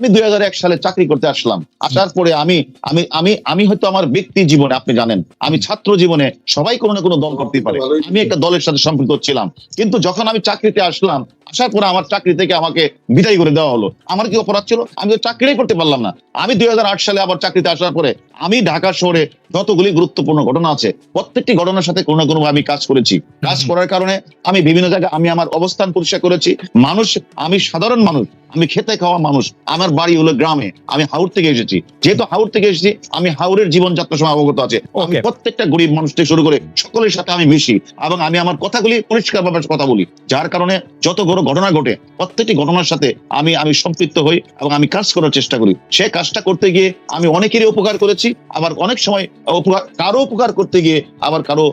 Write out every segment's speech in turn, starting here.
আমি দুই হাজার এক সালে চাকরি করতে আসলাম। আসার পরে আমি আমি আমি আমি হয়তো আমার ব্যক্তি জীবনে, আপনি জানেন, আমি ছাত্র জীবনে সবাই কোনো না কোনো দল করতে পারে। আমি একটা দলের সাথে সম্পৃক্ত ছিলাম। কিন্তু যখন আমি চাকরিতে আসলাম, আসার পরে আমার চাকরি থেকে আমাকে বিদায় করে দেওয়া হলো। আমার কি অপরাধ ছিল? আমি তো চাকরিই করতে পারলাম না। আমি দুই হাজার আট সালে আবার চাকরিতে আসার পরে আমি ঢাকা শহরে যতগুলি গুরুত্বপূর্ণ ঘটনা আছে, প্রত্যেকটি ঘটনার সাথে কোনো না কোনো আমি কাজ করেছি। কাজ করার কারণে আমি বিভিন্ন জায়গায়, আমি আমার অবস্থান পরিষ্কার করেছি। মানুষ, আমি সাধারণ মানুষ আমি খেতে খাওয়া মানুষ। আমার বাড়ি হলো গ্রামে। আমি হাওড় থেকে এসেছি। যেহেতু হাওড় থেকে এসেছি আমি হাওড়ের জীবনযাত্রা সময় অবগত আছে। আমি প্রত্যেকটা গরিব মানুষ থেকে শুরু করে সকলের সাথে আমি মিশি এবং আমি আমার কথাগুলি পরিষ্কার ভাবে কথা বলি। যার কারণে যত বড় ঘটনা ঘটে প্রত্যেকটি ঘটনার সাথে আমি আমি সম্পৃক্ত হই এবং আমি কাজ করার চেষ্টা করি। সে কাজটা করতে গিয়ে আমি অনেকেরই উপকার করেছি আবার অনেক সময় উপকার কারও উপকার করতে গিয়ে আবার কারও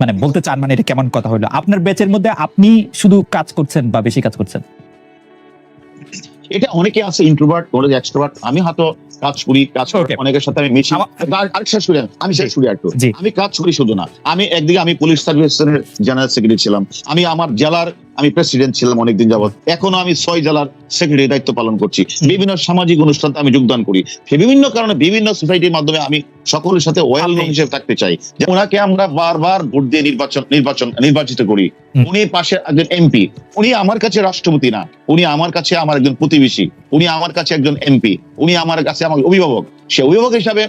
মানে বলতে চান মানে এটা কেমন কথা হলো? আপনার ব্যাচের মধ্যে আপনি শুধু কাজ করছেন বা বেশি কাজ করছেন? এটা অনেকে আছে ইন্ট্রোভার্ট অনেকে এক্সট্রোভার্ট আমি হয়তো কাজ করি কাজ করি অনেকের সাথে আমি মিশি। আর- শেষ করি আমি। শেষ করি একটু। আমি কাজ করি শুধু না। আমি একদিকে আমি পুলিশ সার্ভিসের জেনারেল সেক্রেটারি ছিলাম। আমি আমার জেলার আমি প্রেসিডেন্ট ছিলাম অনেকদিন যাবত এখনও আমি ছয় জেলার সেক্রেটারি দায়িত্ব পালন করছি। বিভিন্ন সামাজিক অনুষ্ঠানে আমি যোগদান করি। বিভিন্ন কারণে বিভিন্ন সোসাইটির মাধ্যমে আমি সকলের সাথে ওয়েল আপনি- হিসেবে থাকতে চাই। যে ওনাকে আমরা বারবার ভোট দিয়ে নির্বাচন নির্বাচন নির্বাচিত করি। উনি পাশে একজন এমপি উনি আমার কাছে রাষ্ট্রপতি না। উনি আমার কাছে আমার একজন প্রতিবেশী। উনি আমার কাছে একজন এমপি উনি আমার কাছে আমার অভিভাবক। সে অভিভাবক হিসাবে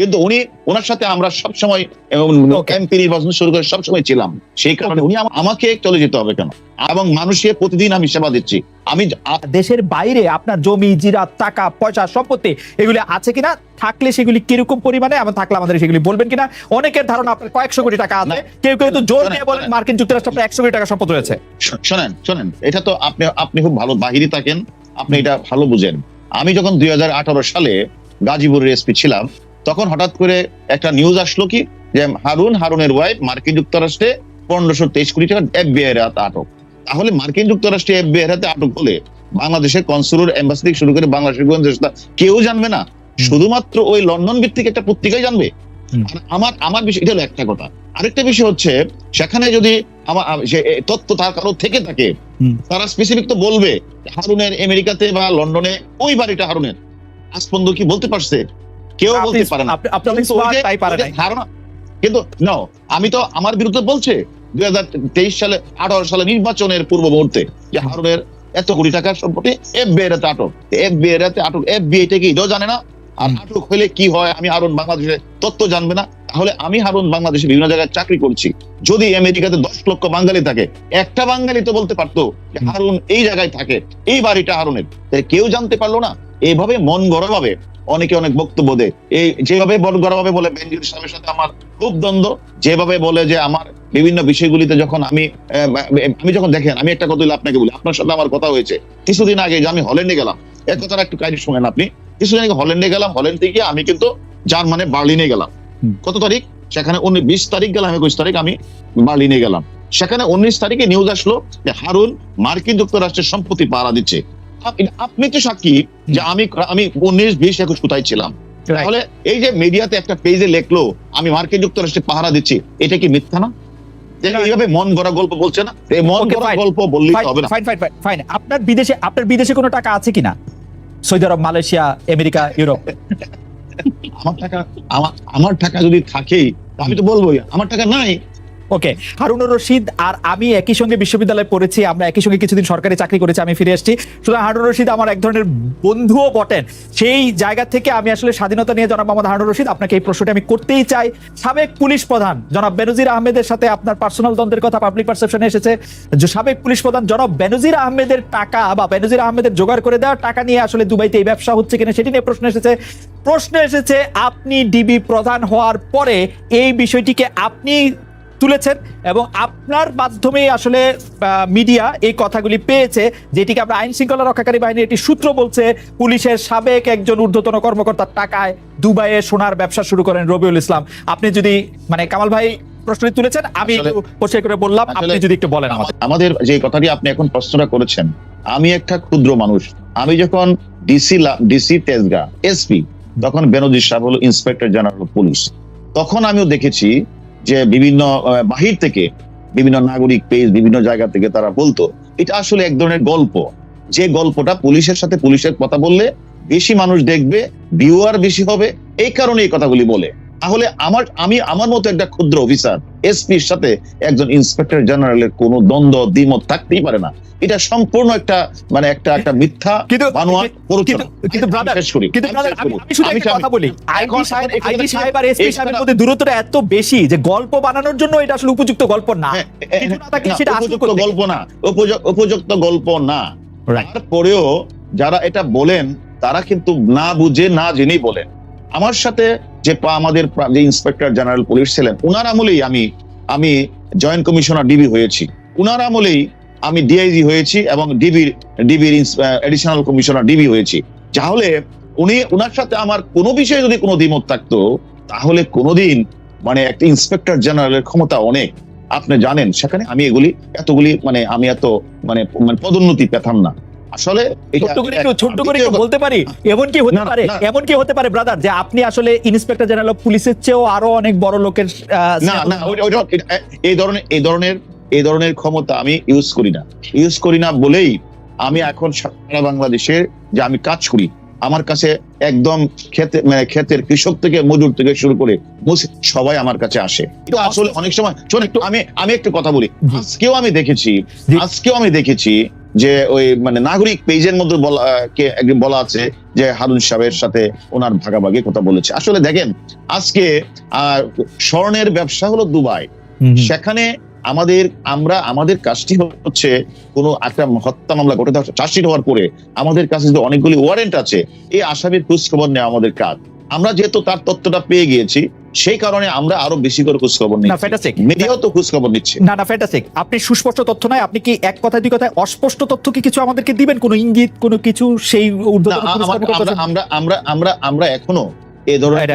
কিন্তু উনি ওনার সাথে আমরা সবসময় Okay. এমপি নির্বাচন শুরু করে সবসময় ছিলাম। সেই কারণে উনি আমাকে চলে যেতে হবে কেন? এবং মানুষের প্রতিদিন আমি সেবা দিচ্ছি। আমি দেশের বাইরে আপনার জমি জিরা টাকা পয়সা সম্পত্তি এগুলি আছে কিনা? থাকলে সেগুলি কীরকম পরিমাণে? এবং থাকলে আমাদের সেগুলি বলবেন কিনা? অনেকের ধারণা আপনার কয়েকশো কোটি টাকা আছে। কেউ কেউ তো জোর দিয়ে বলেন মার্কিন যুক্তরাষ্ট্র আপনার একশো কোটি টাকা সম্পদ রয়েছে। শোনেন শোনেন এটা তো আপনি আপনি খুব ভালো বাহিরে থাকেন। আপনি এটা ভালো বুঝেন। আমি যখন দুই হাজার আঠারো সালে গাজীপুরের এসপি ছিলাম তখন হঠাৎ করে একটা নিউজ আসলো কি যে হারুন হারুনের ওয়াইফ মার্কিন যুক্তরাষ্ট্রে পনেরোশো তেইশ কোটি টাকা এফবিআই এর হাতে আটক। তাহলে মার্কিন যুক্তরাষ্ট্রে এফবিআই এর হাতে আটক হলে বাংলাদেশের কনসুলার এম্বাসি থেকে শুরু করে বাংলাদেশের গোয়েন্দা কেউ জানবে না। শুধুমাত্র ওই লন্ডন ভিত্তিক একটা পত্রিকাই জানবে। আমার আমার বিষয় এটা হলো একটা কথা। আরেকটা বিষয় হচ্ছে সেখানে যদি আমার তথ্য তার কারও থেকে থাকে তারা স্পেসিফিক তো বলবে হারুনের আমেরিকাতে বা লন্ডনে ওই বাড়িটা হারুনের। আজ পর্যন্ত কি বলতে পারছে? কেউ বলতে পারে না। ধারণা কিন্তু ন আমি তো আমার বিরুদ্ধে বলছে দুই হাজার তেইশ সালে আঠারো সালে নির্বাচনের পূর্ব মুহূর্তে যে হারুনের এত কোটি টাকার সম্পত্তি এফবিআই এর হাতে আটক। এফবিআই এর হাতে আটক এফবিআই টা কি এটাও জানে না? আর আটক হলে কি হয়? আমি হারুন বাংলাদেশে তথ্য জানবে না। তাহলে আমি হারুন বাংলাদেশে বিভিন্ন জায়গায় চাকরি করছি। যদি আমেরিকাতে দশ লক্ষ বাঙালি থাকে একটা বাঙালি তো বলতে পারতো যে। হারুন এই জায়গায় থাকে এই বাড়িটা হারুনের। কেউ জানতে পারল না এইভাবে মন গড়া ভাবে অনেকে অনেক বক্তব্য দেয়। এই যেভাবে মন গড়া ভাবে বলে বেনজির সাহেবের সাথে আমার খুব দ্বন্দ্ব যেভাবে বলে যে আমার বিভিন্ন বিষয়গুলিতে যখন আমি আমি যখন দেখেন আমি একটা কথা আপনাকে বলি আপনার সাথে আমার কথা হয়েছে। কিছুদিন আগে যে আমি হল্যান্ডে গেলাম এক কথাটা একটু কাহিনী শোনেন আপনি। কিছুদিন আগে হল্যান্ডে গেলাম হল্যান্ড থেকে আমি কিন্তু জার্মানে বার্লিনে গেলাম। কত তারিখ? সেখানে উনিশ বিশ তারিখ গেলাম একুশ তারিখ আমি বার্লিনে গেলাম। সেখানে উনিশ তারিখে নিউজ আসলো যে হারুন মার্কিন যুক্তরাষ্ট্রের সম্পত্তি পাহারা দিচ্ছে। আপনি তো সাক্ষী যে আমি আমি উনিশ বিশ একুশ কোথায় ছিলাম? তাহলে এই যে মিডিয়াতে একটা পেজে লেখলো আমি মার্কিন যুক্তরাষ্ট্রে পাহারা দিচ্ছি এটা কি মিথ্যা না? এইভাবে মন গড়া গল্প বলছে না? এই মন গড়া গল্প বললেই হবে না। ফাইন ফাইন ফাইন ফাইন আপনার বিদেশে আপনার বিদেশে কোনো টাকা আছে কিনা? Saudi Arab Malaysia America Europe? আমার টাকা আমার আমার টাকা যদি থাকেই আমি তো বলবোই আমার টাকা নাই। ওকে হারুনুর রশিদ আর আমি একই সঙ্গে বিশ্ববিদ্যালয়ে পড়েছি, আমরা একই সঙ্গে কিছুদিন সরকারি চাকরি করেছি, আমি ফিরে এসেছি সুতরাং হারুনুর রশিদ আমার এক ধরনের বন্ধুও বটেন। সেই জায়গা থেকে আমি আসলে স্বাধীনতা নিয়ে জনাব মোহাম্মদ হারুনুর রশিদ আপনাকে এই প্রশ্নটা আমি করতেই চাই। সাবেক পুলিশ প্রধান জনাব বেনজির আহমেদের সাথে আপনার পার্সোনাল দ্বন্দ্বের কথা পাবলিক পারসেপশনে এসেছে। যে সাবেক পুলিশ প্রধান জনাব বেনজির আহমেদের টাকা বা বেনজির আহমেদের জোগাড় করে দেওয়া টাকা নিয়ে আসলে দুবাইতে এই ব্যবসা হচ্ছে কিনা সেটি নিয়ে প্রশ্ন এসেছে। প্রশ্ন এসেছে, আপনি ডিবি প্রধান হওয়ার পরে এই বিষয়টিকে আপনি তুলেছেন এবং আপনার মাধ্যমে আসলে মিডিয়া এই কথাগুলি পেয়েছে যেটিকে আমরা আইন শৃঙ্খলা রক্ষাকারী বাহিনীর একটি সূত্র বলছে পুলিশের সাবেক একজন ঊর্ধ্বতন কর্মকর্তার টাকায় দুবাইয়ে সোনার ব্যবসা শুরু করেন রবিউল ইসলাম। আপনি যদি মানে কামাল ভাই প্রশ্নটি তুলেছেন আমি পরিষ্কার করে বললাম আপনি যদি একটু বলেন আমাদের। আমাদের যে কথাটি আপনি এখন প্রশ্নটা করেছেন আমি একটা ক্ষুদ্র মানুষ আমি যখন ডিসি ডিসি তেজগা এসপি তখন বেনজির সাহেব হলো ইন্সপেক্টর জেনারেল পুলিশ তখন আমিও দেখেছি যে বিভিন্ন বাহির থেকে বিভিন্ন নাগরিক পেজ, বিভিন্ন জায়গা থেকে তারা বলতো, এটা আসলে এক ধরনের গল্প। যে গল্পটা পুলিশের সাথে পুলিশের কথা বললে বেশি মানুষ দেখবে ভিউয়ার বেশি হবে, এই কারণে এই কথাগুলি বলে। তাহলে আমার, আমি, আমার মতো একটা ক্ষুদ্র অফিসার এসপির সাথে একজন ইন্সপেক্টর জেনারেলের কোনো দ্বন্দ্ব দ্বিমত থাকতেই পারে না। এটা সম্পূর্ণ একটা মানে একটা একটা মিথ্যা কিন্তু। কিন্তু- করি, কিন্তু আমি আমি শুধু একটা কথা বলি আইডি সাহেব আইডি সাহেব আর এসপি সাহেবের মধ্যে দূরত্বটা এত বেশি যে গল্প বানানোর জন্য এটা আসলে উপযুক্ত গল্প না। হ্যাঁ, না, সেটা উপযুক্ত গল্প না উপযুক্ত গল্প না. তারপরেও যারা এটা বলেন তারা কিন্তু না বুঝে না জেনেই বলেন। আমার সাথে যে আমাদের যে ইন্সপেক্টর জেনারেল পুলিশ ছিলেন, উনার আমলেই আমি আমি জয়েন্ট কমিশনার ডিবি হয়েছি। উনার আমলেই আমি ডিআইজি হয়েছি এবং ডিবির ডিবির এডিশনাল কমিশনার ডিবি হয়েছি। তাহলে উনি, উনার সাথে আমার কোনো বিষয়ে যদি কোনো দ্বিমত থাকতো, তাহলে কোনোদিন মানে একটা ইন্সপেক্টর জেনারেলের ক্ষমতা অনেক। আপনি জানেন, সেখানে আমি এগুলি, এতগুলি মানে আমি এত মানে মানে পদোন্নতি পেতাম না। আসলে ছোট্ট করে একটু বলতে পারি? এমন কি হতে পারে? এমন কি হতে পারে ব্রাদার যে আপনি আসলে ইন্সপেক্টর জেনারেল অফ পুলিশের চেয়েও আরও অনেক বড় লোকের না না এই ধরনের এই ধরনের এই ধরনের ক্ষমতা আমি ইউজ করি না। ইউজ করি না বলেই আমি এখন সারা বাংলাদেশে যে আমি কাজ করি আমার কাছে একদম খেতে মানে ক্ষেতের কৃষক থেকে মজুর থেকে শুরু করে সবাই আমার কাছে আসে। আসলে অনেক সময় শোন একটু আমি আমি একটু কথা বলি। আজকেও আমি দেখেছি। আজকেও আমি দেখেছি যে ওই মানে নাগরিক পেজের মধ্যে বলা বলা আছে যে হারুন সাহেবের সাথে ওনার ভাগাভাগি কথা বলেছে। আসলে দেখেন আজকে স্বর্ণের ব্যবসা হলো দুবাই। সেখানে আমাদের আমরা আমাদের কাজটি হচ্ছে কোনো একটা হত্যা মামলা ঘটে চার্জশিট হওয়ার পরে আমাদের কাছে যে অনেকগুলি ওয়ারেন্ট আছে এই আসামির খোঁজ খবর নেওয়া আমাদের কাজ। আমরা যেহেতু তার তথ্যটা পেয়ে গিয়েছি সেই কারণে আমরা আরও বেশি করে খোঁজ খবর না নিচ্ছি। ফ্যান্টাস্টিক মিডিয়াও তো খোঁজ খবর নিচ্ছে। না না ফ্যান্টাস্টিক আপনি সুস্পষ্ট তথ্য নাই আপনি কি এক কথা দুই কথায় অস্পষ্ট তথ্য কি কিছু আমাদেরকে দিবেন? কোনো ইঙ্গিত কোনো কিছু সেই না, আমার- আমরা আমরা আমরা এখনও এ ধরনের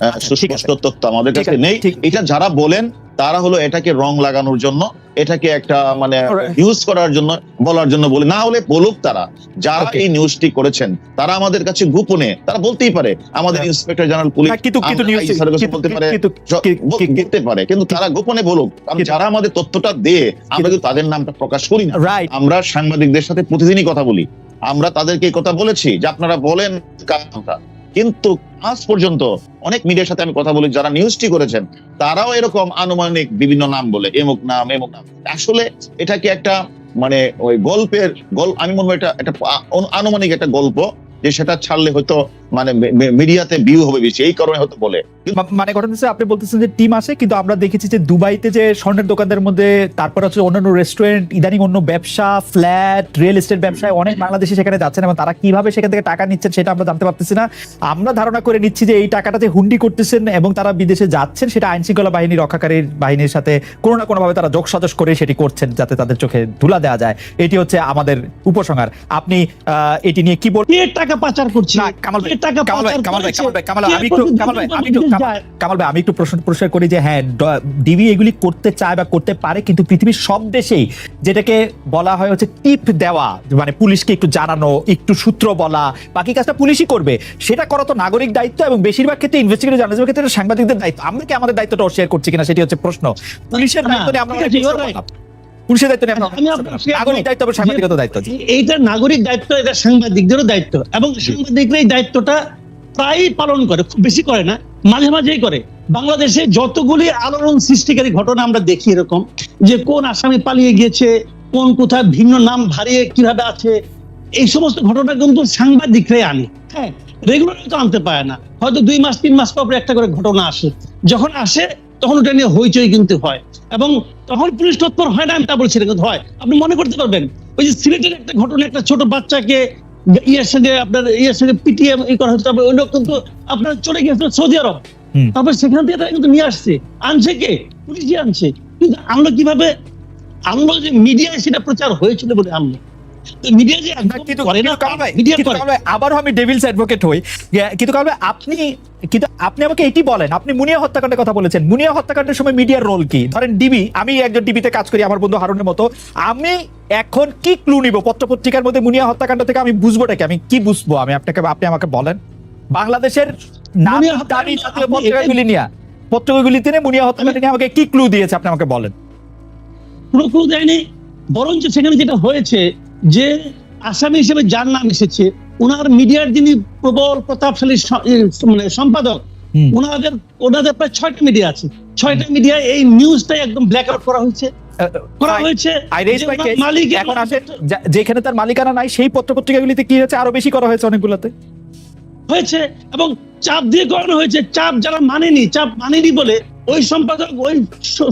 আচ্ছা, সুস্পষ্ট তথ্য আমাদের কাছে নেই। ঠিক- এটা যারা বলেন তারা হলো এটাকে রং লাগানোর জন্য এটাকে একটা মানে ইউজ করার জন্য বলার জন্য বলে। না হলে বলুক তারা যারা এই নিউজটি করেছেন তারা আমাদের কাছে গোপনে তারা বলতেই পারে আমাদের ইন্সপেক্টর জেনারেল পুলিশ কিন্তু কিন্তু বলতে পারে বলতে পারে কিন্তু তারা গোপনে বলুক যারা আমাদের তথ্যটা দিয়ে আমরা কিন্তু তাদের নামটা প্রকাশ করি না। আমরা সাংবাদিকদের সাথে প্রতিদিনই কথা বলি। আমরা তাদেরকে কথা বলেছি যে আপনারা বলেন কাজটা কিন্তু আজ পর্যন্ত অনেক মিডিয়ার সাথে আমি কথা বলি, যারা নিউজটি করেছেন, তারাও এরকম আনুমানিক বিভিন্ন নাম বলে, এমুক নাম এমুক নাম। আসলে এটা কি একটা মানে ওই গল্পের গল্প আমি মনে হয় এটা একটা আনুমানিক একটা গল্প, যে সেটা ছাড়লে হয়তো মানে মিডিয়াতে ভিউ হবে বেশি এই কারণে হয়তো বলে। মানে হচ্ছে আপনি বলতেছেন যে টিম আসে কিন্তু আমরা দেখেছি যে দুবাইতে যে স্বর্ণের দোকানদের মধ্যে তারপর হচ্ছে অন্যান্য রেস্টুরেন্ট ইদানিং অন্য ব্যবসা ফ্ল্যাট রিয়েল এস্টেট ব্যবসায় অনেক বাংলাদেশি সেখানে যাচ্ছেন এবং তারা কীভাবে সেখান থেকে টাকা নিচ্ছেন সেটা আমরা জানতে পারতেছি না। আমরা ধারণা করে নিচ্ছি যে এই টাকাটা যে হুন্ডি করতেছেন এবং তারা বিদেশে যাচ্ছেন সেটা আইন শৃঙ্খলা বাহিনী রক্ষাকারী বাহিনীর সাথে কোনো না কোনোভাবে তারা যোগসাজশ করে সেটি করছেন যাতে তাদের চোখে ধুলা দেওয়া যায়। এটি হচ্ছে আমাদের উপসংহার। আপনি আহ, এটি নিয়ে কি বলবেন টাকা পাচার করছে? কামাল ভাই, কে টাকা কামাল ভাই, আমি একটু- একটু প্রশ্ন করি যে হ্যাঁ ডিবি এগুলি করতে চায় বা করতে পারে কিন্তু পৃথিবীর সব দেশেই যেটাকে বলা হয় হচ্ছে টিপ দেওয়া মানে পুলিশকে একটু জানানো একটু সূত্র বলা বাকি কাজটা পুলিশই করবে সেটা করা তো নাগরিক দায়িত্ব এবং বেশিরভাগ ক্ষেত্রে ইনভেস্টিগেটিভ জার্নালিজমের ক্ষেত্রে সাংবাদিকদের দায়িত্ব। আমরা কি আমাদের দায়িত্বটা অস্বীকার করছি কিনা সেটি হচ্ছে প্রশ্ন। পুলিশের দায়িত্ব নিয়ে আমরা পুলিশের দায়িত্ব বললাম। নাগরিক দায়িত্ব এবং সাংবাদিকতার দায়িত্ব। এইটা নাগরিক দায়িত্ব এটা সাংবাদিকদেরও দায়িত্ব। এবং সাংবাদিকরা এই দায়িত্বটা প্রায়ই পালন করে খুব বেশি করে না মাঝে মাঝেই করে। বাংলাদেশে যতগুলি আলোড়ন সৃষ্টিকারী ঘটনা আমরা দেখি এরকম যে কোন আসামি পালিয়ে গিয়েছে কোন কোথায় ভিন্ন নাম ভারিয়ে কীভাবে আছে এই সমস্ত ঘটনা কিন্তু সাংবাদিকরাই আনে। হ্যাঁ। রেগুলার তো আনতে পারে না। হয়তো দুই মাস তিন মাস পর পর একটা করে ঘটনা আসে। যখন আসে তখন ওটা নিয়ে হইচই কিন্তু হয়। এবং তখন পুলিশ তৎপর হয় না আমি তা বলছি কিন্তু হয়। আপনি মনে করতে পারবেন ওই যে সিলেটের একটা ঘটনা একটা ছোট বাচ্চাকে ইয়ের সঙ্গে আপনার ইয়ের সঙ্গে পিটিএ ই করা তারপর ওই লোক কিন্তু আপনার চলে গিয়েছিল সৌদি আরব। তারপর সেখান থেকে তারা কিন্তু নিয়ে আসছে। আনছে কে? পুলিশই আনছে। কিন্তু আমরা কীভাবে আমরা যে মিডিয়ায় সেটা প্রচার হয়েছিল বলে আনলো মিডিয়া যে কিন্তু করে না কিন্তু কামাল ভাই, মিডিয়া করে। আবারও আমি ডেভিলস অ্যাডভোকেট হই। কিন্তু আপনি কিন্তু আপনি আমাকে এটি বলেন আপনি মুনিয়া হত্যাকাণ্ডের কথা বলেছেন। মুনিয়া হত্যাকাণ্ডের সময় মিডিয়ার রোল কি? ধরেন ডিবি আমি একজন ডিবিতে কাজ করি আমার বন্ধু হারুনের মতো। আমি এখন কি ক্লু নিব? পত্রপত্রিকার মধ্যে মুনিয়া হত্যাকাণ্ড থেকে আমি বুঝবোটা কি? আমি কি বুঝব? আমি আপনাকে আপনি আমাকে বলেন। বাংলাদেশের নাম হত্যাকাণ্ড জাতীয় পত্রিকাগুলি নিয়ে। পত্রিকাগুলিতে মুনিয়া হত্যাকাণ্ড নিয়ে আমাকে কি ক্লু দিয়েছে? আপনি আমাকে বলেন। কোনো ক্লু দেয়নি? বরঞ্চ সেখানে যেটা হয়েছে যে আসামি হিসেবে যার নাম এসেছে ওনার মিডিয়ার যিনি প্রবল প্রতাপশালী মানে সম্পাদক ওনাদের ওনাদের প্রায় ছয়টা মিডিয়া আছে। ছয়টা মিডিয়ায় এই নিউজটাই একদম ব্ল্যাক আউট করা হয়েছে। করা এখন আসেন যেখানে তার মালিকানা নাই সেই পত্রপত্রিকাগুলিতে কি হয়েছে? আরও বেশি করা হয়েছে অনেকগুলোতে। হয়েছে এবং চাপ দিয়ে করানো হয়েছে। চাপ যারা মানেনি চাপ মানেনি বলে ওই সম্পাদক ওই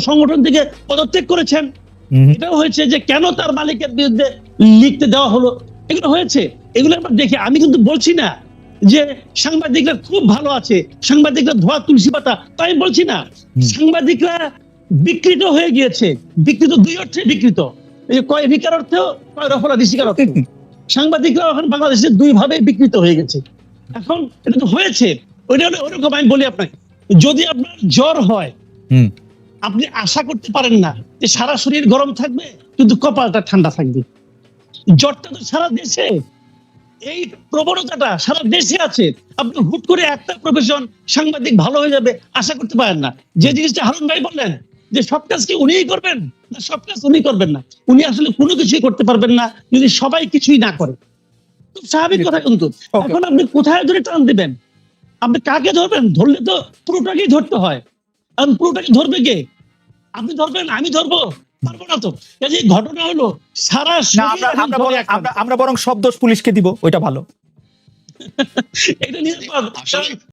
সংগঠন থেকে পদত্যাগ করেছেন। এটাও হয়েছে যে কেন তার মালিকের বিরুদ্ধে লিখতে দেওয়া হলো? এগুলো হয়েছে। এগুলো আমরা দেখি আমি কিন্তু বলছি না যে সাংবাদিকরা খুব ভালো আছে সাংবাদিকরা ধোয়া তুলসী পাতা তাই বলছি না। সাংবাদিকরা বিকৃত হয়ে গিয়েছে। বিকৃত দুই অর্থে বিকৃত। এই কয় ভিকার অর্থেও কয় রফলা ঋষিকার অর্থে? সাংবাদিকরা এখন বাংলাদেশে দুই ভাবে বিকৃত হয়ে গেছে। এখন এটা তো হয়েছে। ওইটা হলো ওরকম আমি বলি আপনাকে। যদি আপনার জ্বর হয় আপনি আশা করতে পারেন না যে সারা শরীর গরম থাকবে কিন্তু কপালটা ঠান্ডা থাকবে। জ্বরটা তো সারা দেশে। এই প্রবণতাটা সারা দেশে আছে। আপনি হুট করে একটা প্রফেশন সাংবাদিক ভালো হয়ে যাবে আশা করতে পারেন না। যে জিনিসটা হারুন ভাই বললেন যে সব কাজ কি উনিই করবেন? না সব কাজ উনি করবেন না। উনি আসলে কোনো কিছুই করতে পারবেন না যদি সবাই কিছুই না করে। খুব স্বাভাবিক কথা কিন্তু। এখন আপনি কোথায় ধরে টান দিবেন? আপনি কাকে ধরবেন? ধরলে তো পুরোটাকেই ধরতে হয়। আর পুরোটাকে ধরবে কে? আপনি ধরবেন আমি ধরবো পারব না তো। এই ঘটনা হলো সারা আমরা আমরা বরং- শব্দ সব দোষ পুলিশকে দিব ওইটা ভালো। এটা নিরাপদ